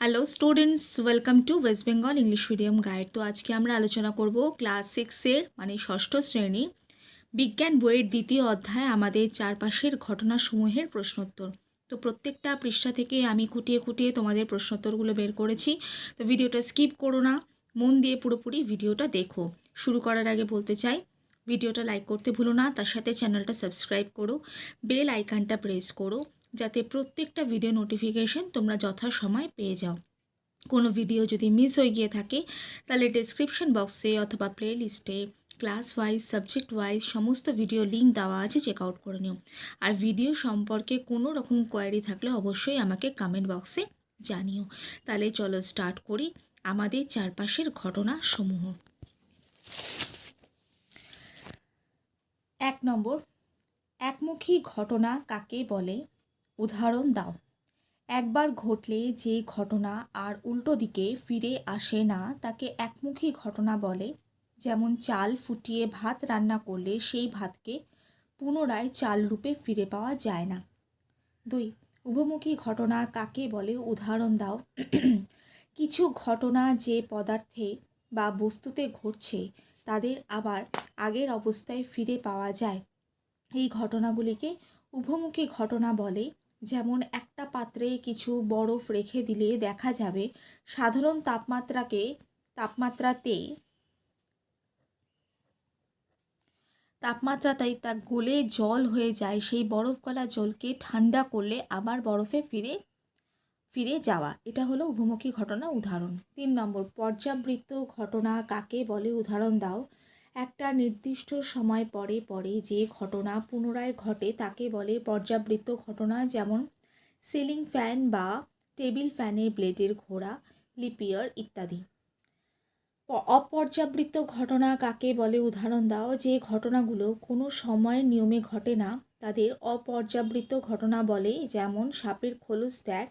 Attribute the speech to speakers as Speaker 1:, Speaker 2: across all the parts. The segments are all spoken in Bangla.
Speaker 1: Hello students welcome to West Bengal English medium guide তো আজকে আমরা আলোচনা করব ক্লাস সিক্সের মানে ষষ্ঠ শ্রেণি, বিজ্ঞান বইয়ের দ্বিতীয় অধ্যায়, আমাদের চারপাশের ঘটনাসমূহের প্রশ্নোত্তর। তো প্রত্যেকটা পৃষ্ঠা থেকে আমি খুঁটিয়ে খুঁটিয়ে তোমাদের প্রশ্নোত্তরগুলো বের করেছি। তো ভিডিওটা স্কিপ করো না, মন দিয়ে পুরোপুরি ভিডিওটা দেখো। শুরু করার আগে বলতে চাই, ভিডিওটা লাইক করতে ভুলো না, তার সাথে চ্যানেলটা সাবস্ক্রাইব করো বেল আইকনটা প্রেস করো। যাতে প্রত্যেকটা ভিডিও নোটিফিকেশন তোমরা যথাসময় পেয়ে যাও। কোনো ভিডিও যদি মিস হয়ে গিয়ে থাকে, তাহলে ডেসক্রিপশন বক্সে অথবা প্লে লিস্টে ক্লাস ওয়াইজ সাবজেক্ট ওয়াইজ সমস্ত ভিডিও লিঙ্ক দেওয়া আছে চেক আউট করে নিও। আর ভিডিও সম্পর্কে কোনো রকম কোয়ারি থাকলে অবশ্যই আমাকে কমেন্ট বক্সে জানিও। তাহলে চলো স্টার্ট করি আমাদের চারপাশের ঘটনা সমূহ এক নম্বর, একমুখী ঘটনা কাকে বলে? উদাহরণ দাও। একবার ঘটলে যে ঘটনা আর উল্টো দিকে ফিরে আসে না, তাকে একমুখী ঘটনা বলে। যেমন চাল ফুটিয়ে ভাত রান্না করলে সেই ভাতকে পুনরায় চাল রূপে ফিরে পাওয়া যায় না। দুই, উভমুখী ঘটনা কাকে বলে? উদাহরণ দাও। কিছু ঘটনা যে পদার্থে বা বস্তুতে ঘটছে, তাদের আবার আগের অবস্থায় ফিরে পাওয়া যায়। এই ঘটনাগুলিকে উভমুখী ঘটনা বলে। যেমন একটা পাত্রে কিছু বরফ রেখে দিলে দেখা যাবে সাধারণ তাপমাত্রাকে তাপমাত্রাতে তাপমাত্রাতেই তা গলে জল হয়ে যায়। সেই বরফ গলা জলকে ঠান্ডা করলে আবার বরফে ফিরে ফিরে যাওয়া। এটা হলো উভমুখী ঘটনা উদাহরণ। তিন নম্বর, পর্যাবৃত্ত ঘটনা কাকে বলে? উদাহরণ দাও। একটা নির্দিষ্ট সময় পরে পরে যে ঘটনা পুনরায় ঘটে তাকে বলে পর্যাবৃত্ত ঘটনা যেমন সিলিং ফ্যান বা টেবিল ফ্যানের ব্লেডের ঘোড়া, লিপিয়ার ইত্যাদি। অপর্যাবৃত্ত ঘটনা কাকে বলে উদাহরণ দাও। যে ঘটনাগুলো কোনো সময়ের নিয়মে ঘটে না, তাদের অপর্যাবৃত্ত ঘটনা বলে যেমন সাপের খোলস ত্যাগ,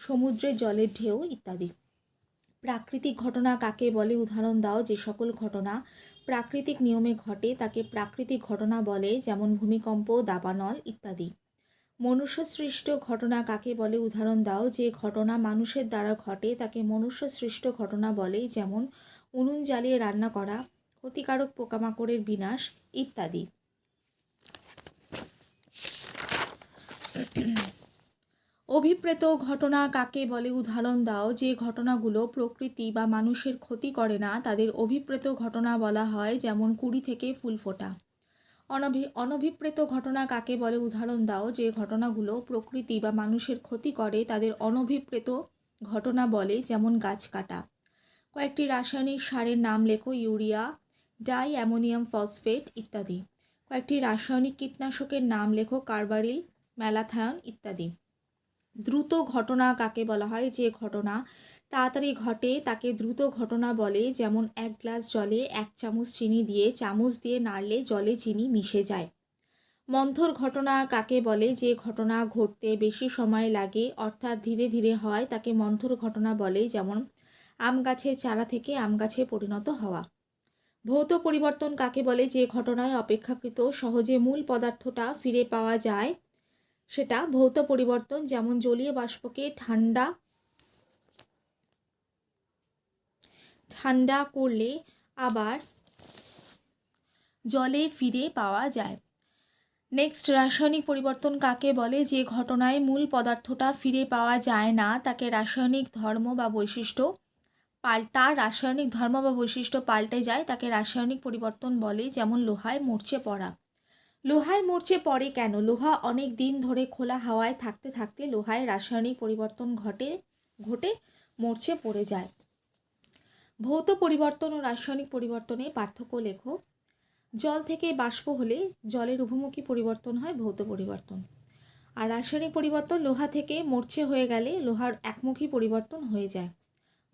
Speaker 1: সমুদ্রের জলের ঢেউ ইত্যাদি। প্রাকৃতিক ঘটনা কাকে বলে? উদাহরণ দাও যে সকল ঘটনা প্রাকৃতিক নিয়মে ঘটে, তাকে প্রাকৃতিক ঘটনা বলে, যেমন ভূমিকম্প, দাবানল ইত্যাদি। মনুষ্যসৃষ্ট ঘটনা কাকে বলে? উদাহরণ দাও যে ঘটনা মানুষের দ্বারা ঘটে, তাকে মনুষ্যসৃষ্ট ঘটনা বলে, যেমন উনুন জ্বালিয়ে রান্না করা, ক্ষতিকারক পোকামাকড়ের বিনাশ ইত্যাদি। অভিপ্রেত ঘটনা কাকে বলে উদাহরণ দাও। যে ঘটনাগুলো প্রকৃতি বা মানুষের ক্ষতি করে না, তাদের অভিপ্রেত ঘটনা বলা হয়, যেমন কুড়ি থেকে ফুল ফোটা। অনভি, অনভিপ্রেত ঘটনা কাকে বলে উদাহরণ দাও। যে ঘটনাগুলো প্রকৃতি বা মানুষের ক্ষতি করে, তাদের অনভিপ্রেত ঘটনা বলে, যেমন গাছ কাটা। কয়েকটি রাসায়নিক সারের নাম লেখো, ইউরিয়া ডাই অ্যামোনিয়াম ফসফেট ইত্যাদি। কয়েকটি রাসায়নিক কীটনাশকের নাম লেখো, কার্বারিল ম্যালাথায়ন ইত্যাদি। দ্রুত ঘটনা কাকে বলা হয়? যে ঘটনা তাড়াতাড়ি ঘটে তাকে দ্রুত ঘটনা বলে, যেমন এক গ্লাস জলে এক চামচ চিনি দিয়ে, চামচ দিয়ে নাড়লে জলে চিনি মিশে যায়। মন্থর ঘটনা কাকে বলে? যে ঘটনা ঘটতে বেশি সময় লাগে, অর্থাৎ ধীরে ধীরে হয়, তাকে মন্থর ঘটনা বলে, যেমন আম গাছের চারা থেকে আম গাছে পরিণত হওয়া। ভৌত পরিবর্তন কাকে বলে? যে ঘটনায় অপেক্ষাকৃত সহজে মূল পদার্থটা ফিরে পাওয়া যায় সেটা ভৌত পরিবর্তন, যেমন জলীয় বাষ্পকে ঠান্ডা ঠান্ডা করলে আবার জলে ফিরে পাওয়া যায়। নেক্সট রাসায়নিক পরিবর্তন কাকে বলে? যে ঘটনায় মূল পদার্থটা ফিরে পাওয়া যায় না, তাকে রাসায়নিক ধর্ম বা বৈশিষ্ট্য পাল, তার রাসায়নিক ধর্ম বা বৈশিষ্ট্য পাল্টে যায়, তাকে রাসায়নিক পরিবর্তন বলে, যেমন লোহায় মরচে পড়া। লোহায় মরচে পড়ে কেন? লোহা অনেক দিন ধরে খোলা হাওয়ায় থাকতে থাকতে লোহায় রাসায়নিক পরিবর্তন ঘটে ঘটে, মরচে পড়ে যায়। ভৌত পরিবর্তন ও রাসায়নিক পরিবর্তনে পার্থক্য লেখো। জল থেকে বাষ্প হলে জলের উভমুখী পরিবর্তন হয় ভৌত পরিবর্তন। আর রাসায়নিক পরিবর্তন লোহা থেকে মরচে হয়ে গেলে লোহার একমুখী পরিবর্তন হয়ে যায়।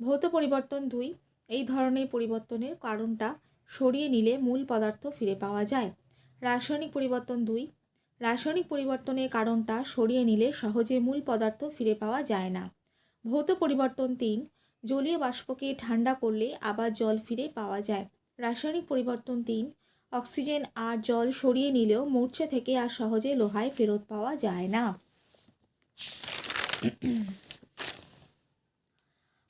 Speaker 1: ভৌত পরিবর্তন দুই, এই ধরনের পরিবর্তনের কারণটা সরিয়ে নিলে মূল পদার্থ ফিরে পাওয়া যায়। রাসায়নিক পরিবর্তন দুই। রাসায়নিক পরিবর্তনের কারণটা সরিয়ে নিলে সহজে মূল পদার্থ ফিরে পাওয়া যায় না। ভৌত পরিবর্তন তিন, জলীয় বাষ্পকে ঠান্ডা করলে আবার জল ফিরে পাওয়া যায়। রাসায়নিক পরিবর্তন তিন, অক্সিজেন আর জল সরিয়ে নিলেও মূর্ছে থেকে আর সহজে লোহায় ফেরত পাওয়া যায় না।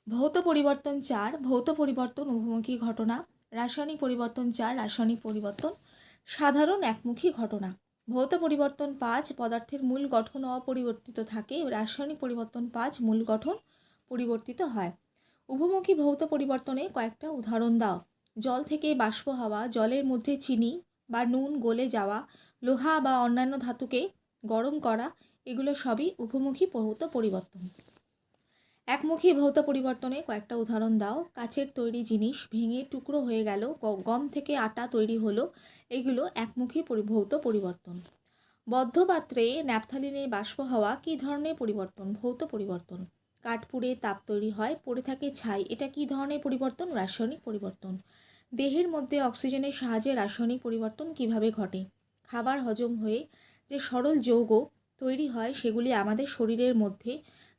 Speaker 1: ভৌত পরিবর্তন চার, ভৌত পরিবর্তন উভমুখী ঘটনা। রাসায়নিক পরিবর্তন চার, রাসায়নিক পরিবর্তন সাধারণ একমুখী ঘটনা। ভৌত পরিবর্তন পাঁচ, পদার্থের মূল গঠন অপরিবর্তিত থাকে, রাসায়নিক পরিবর্তন পাঁচ, মূল গঠন পরিবর্তিত হয়। উভমুখী ভৌত পরিবর্তনে কয়েকটা উদাহরণ দাও। জল থেকে বাষ্প হওয়া, জলের মধ্যে চিনি বা নুন গলে যাওয়া, লোহা বা অন্যান্য ধাতুকে গরম করা, এগুলো সবই উপমুখী ভৌত পরিবর্তন। একমুখী ভৌত পরিবর্তনে কয়েকটা উদাহরণ দাও। কাচের তৈরি জিনিস ভেঙে টুকরো হয়ে গেল গম থেকে আটা তৈরি হলো, এগুলো একমুখী ভৌত পরিবর্তন। বদ্ধ পাত্রে ন্যাপথালিনে বাষ্প হওয়া কী ধরনের পরিবর্তন? ভৌত পরিবর্তন। কাঠ পুড়ে তাপ তৈরি হয়, পড়ে থাকে ছাই, এটা কী ধরনের পরিবর্তন? রাসায়নিক পরিবর্তন। দেহের মধ্যে অক্সিজেনের সাহায্যে রাসায়নিক পরিবর্তন কীভাবে ঘটে? খাবার হজম হয়ে যে সরল যৌগ তৈরি হয়, সেগুলি আমাদের শরীরের মধ্যে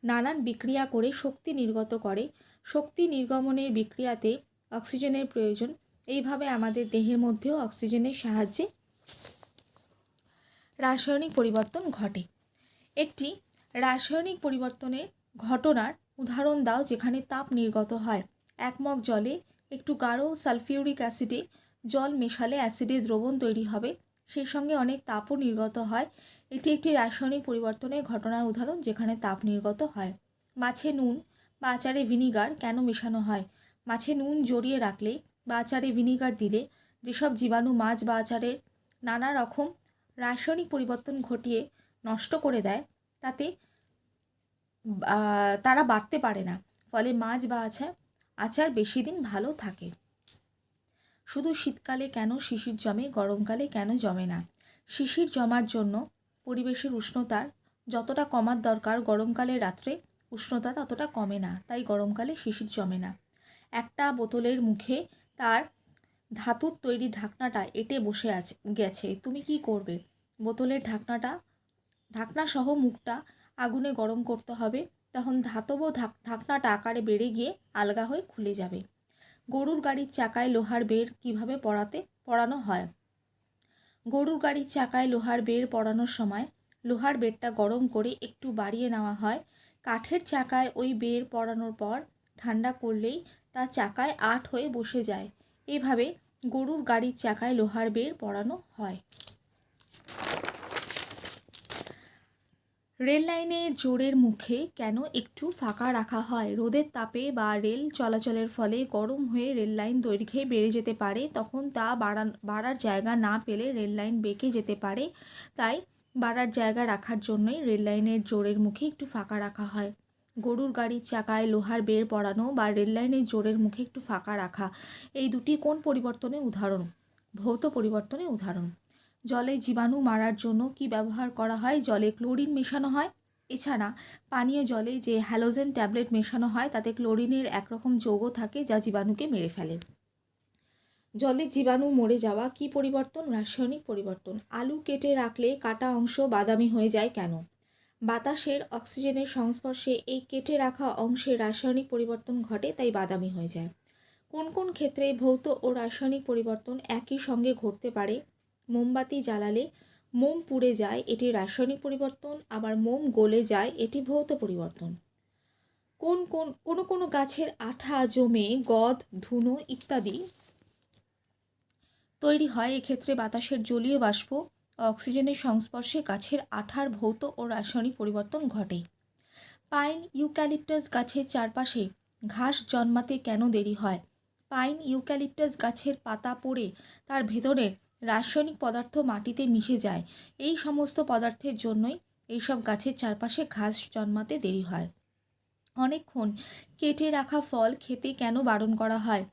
Speaker 1: নানান বিক্রিয়া করে শক্তি নির্গত করে। শক্তি নির্গমনের বিক্রিয়াতে অক্সিজেনের প্রয়োজন। এইভাবে আমাদের দেহের মধ্যেও অক্সিজেনের সাহায্যে রাসায়নিক পরিবর্তন ঘটে। একটি রাসায়নিক পরিবর্তনের ঘটনার উদাহরণ দাও যেখানে তাপ নির্গত হয়। এক মগ জলে একটু গাঢ় সালফিউরিক অ্যাসিডে জল মেশালে অ্যাসিডে দ্রবণ তৈরি হবে। সেই সঙ্গে অনেক তাপও নির্গত হয়। এটি একটি রাসায়নিক পরিবর্তনের ঘটনার উদাহরণ যেখানে তাপ নির্গত হয়। মাছে নুন বা আচারে ভিনিগার কেন মেশানো হয়? মাছে নুন জড়িয়ে রাখলে বা আচারে ভিনিগার দিলে যেসব জীবাণু মাছ বা আচারের নানা রকম রাসায়নিক পরিবর্তন ঘটিয়ে নষ্ট করে দেয়, তাতে তারা বাড়তে পারে না। ফলে মাছ বা আচার আচার বেশি দিন ভালো থাকে। শুধু শীতকালে কেন শিশির জমে, গরমকালে কেন জমে না? শিশির জমার জন্য পরিবেশের উষ্ণতার যতটা কমার দরকার, গরমকালে রাত্রে উষ্ণতা ততটা কমে না, তাই গরমকালে শিশির জমে না। একটা বোতলের মুখে তার ধাতুর তৈরি ঢাকনাটা এঁটে বসে আছে, গেছে। তুমি কি করবে? বোতলের ঢাকনাটা ঢাকনা সহ মুখটা আগুনে গরম করতে হবে, তখন ধাতব ঢাক- ঢাকনাটা আকারে বেড়ে গিয়ে আলগা হয়ে খুলে যাবে। গরুর গাড়ির চাকায় লোহার বের কীভাবে পড়াতে, পড়ানো হয়? গরুর গাড়ির চাকায় লোহার বের পড়ানোর সময় লোহার বেড়টা গরম করে একটু বাড়িয়ে নেওয়া হয়। কাঠের চাকায় ওই বের পড়ানোর পর ঠান্ডা করলেই তা চাকায় আট হয়ে বসে যায়। এভাবে গরুর গাড়ির চাকায় লোহার বের পড়ানো হয়। রেল লাইনে জোরের মুখে কেন একটু ফাঁকা রাখা হয়? রোদের তাপে বা রেল চলাচলের ফলে গরম হয়ে রেল লাইন দৈর্ঘ্যে বেড়ে যেতে পারে, তখন তা বাড়ান বাড়ার জায়গা না পেলে রেল লাইন বেঁকে যেতে পারে। তাই বাড়ার জায়গা রাখার জন্যই রেল লাইনের জোরের মুখে একটু ফাঁকা রাখা হয়। গরুর গাড়ির চাকায় লোহার বের পড়ানো বা রেল লাইনের জোরের মুখে একটু ফাঁকা রাখা, এই দুটি কোন পরিবর্তনের উদাহরণ? ভৌত পরিবর্তনের উদাহরণ। জলে জীবাণু মারার জন্য কি ব্যবহার করা হয়? জলে ক্লোরিন মেশানো হয়। এছাড়া পানীয় জলে যে হ্যালোজেন ট্যাবলেট মেশানো হয়, তাতে ক্লোরিনের একরকম যৌগ থাকে যা জীবাণুকে মেরে ফেলে। জলে জীবাণু মরে যাওয়া কি পরিবর্তন? রাসায়নিক পরিবর্তন। আলু কেটে রাখলে কাটা অংশ বাদামি হয়ে যায় কেন? বাতাসের অক্সিজেনের সংস্পর্শে এই কেটে রাখা অংশে রাসায়নিক পরিবর্তন ঘটে, তাই বাদামি হয়ে যায়। কোন কোন ক্ষেত্রে ভৌত ও রাসায়নিক পরিবর্তন একই সঙ্গে ঘটতে পারে? মোমবাতি জ্বালালে মোম পুড়ে যায়, এটি রাসায়নিক পরিবর্তন, আবার মোম গলে যায়, এটি ভৌত পরিবর্তন। কোন কোন, কোনো কোনো গাছের আঠা জমে গদ, ধুনো ইত্যাদি তৈরি হয়, এক্ষেত্রে বাতাসের জলীয় বাষ্প, অক্সিজেনের সংস্পর্শে গাছের আঠার ভৌত ও রাসায়নিক পরিবর্তন ঘটে। পাইন ইউক্যালিপটাস গাছের চারপাশে ঘাস জন্মাতে কেন দেরি হয়? পাইন ইউক্যালিপটাস গাছের পাতা পড়ে, তার ভেতরের রাসায়নিক পদার্থ মাটিতে মিশে যায়। এই সমস্ত পদার্থের জন্যই এইসব গাছের চারপাশে ঘাস জন্মাতে দেরি হয়। অনেকক্ষণ কেটে রাখা ফল খেতে কেন বারণ করা হয়?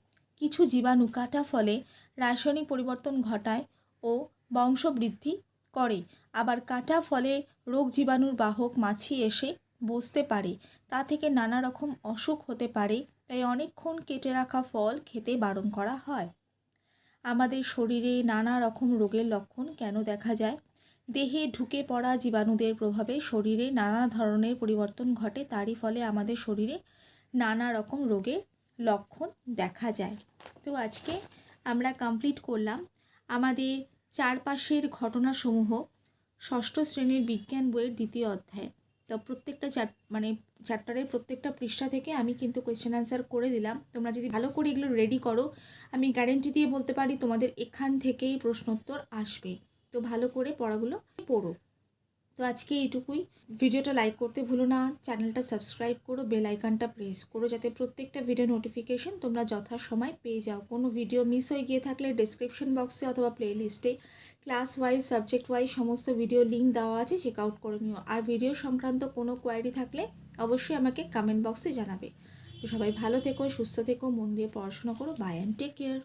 Speaker 1: কিছু জীবাণু কাটা ফলে রাসায়নিক পরিবর্তন ঘটায় ও বংশবৃদ্ধি করে। আবার কাটা ফলে রোগ জীবাণুর বাহক মাছি এসে বসতে পারে। তা থেকে নানা রকম অসুখ হতে পারে, তাই অনেকক্ষণ কেটে রাখা ফল খেতে বারণ করা হয়। আমাদের শরীরে নানা রকম রোগের লক্ষণ কেন দেখা যায়? দেহে ঢুকে পড়া জীবাণুদের প্রভাবে শরীরে নানা ধরনের পরিবর্তন ঘটে, তারই ফলে আমাদের শরীরে নানা রকম রোগের লক্ষণ দেখা যায়। তো আজকে আমরা কমপ্লিট করলাম আমাদের চারপাশের ঘটনাসমূহ ষষ্ঠ শ্রেণির বিজ্ঞান বইয়ের দ্বিতীয় অধ্যায়। তো প্রত্যেকটা চ্যাপ মানে চ্যাপ্টারের প্রত্যেকটা পৃষ্ঠা থেকে আমি কিন্তু কোয়েশ্চেন অ্যান্সার করে দিলাম। তোমরা যদি ভালো করে এগুলো রেডি করো, আমি গ্যারেন্টি দিয়ে বলতে পারি তোমাদের এখান থেকেই প্রশ্নোত্তর আসবে। তো ভালো করে পড়াগুলো পড়ো। তো আজকে এইটুকুই। ভিডিওটা লাইক করতে ভুলো না। চ্যানেলটা সাবস্ক্রাইব করো বেল আইকনটা প্রেস করো, যাতে প্রত্যেকটা ভিডিও নোটিফিকেশন তোমরা যথাসময় পেয়ে যাও। কোনো ভিডিও মিস হয়ে গিয়ে থাকলে ডেসক্রিপশন বক্সে অথবা প্লে লিস্টে ক্লাস ওয়াইজ সাবজেক্ট ওয়াইজ সমস্ত ভিডিও লিঙ্ক দেওয়া আছে চেক আউট করে নিও। আর ভিডিও সংক্রান্ত কোনো কোয়ারি থাকলে অবশ্যই আমাকে কমেন্ট বক্সে জানাবে। তো সবাই ভালো থেকো, সুস্থ থেকো, মন দিয়ে পড়াশোনা করো। By and take care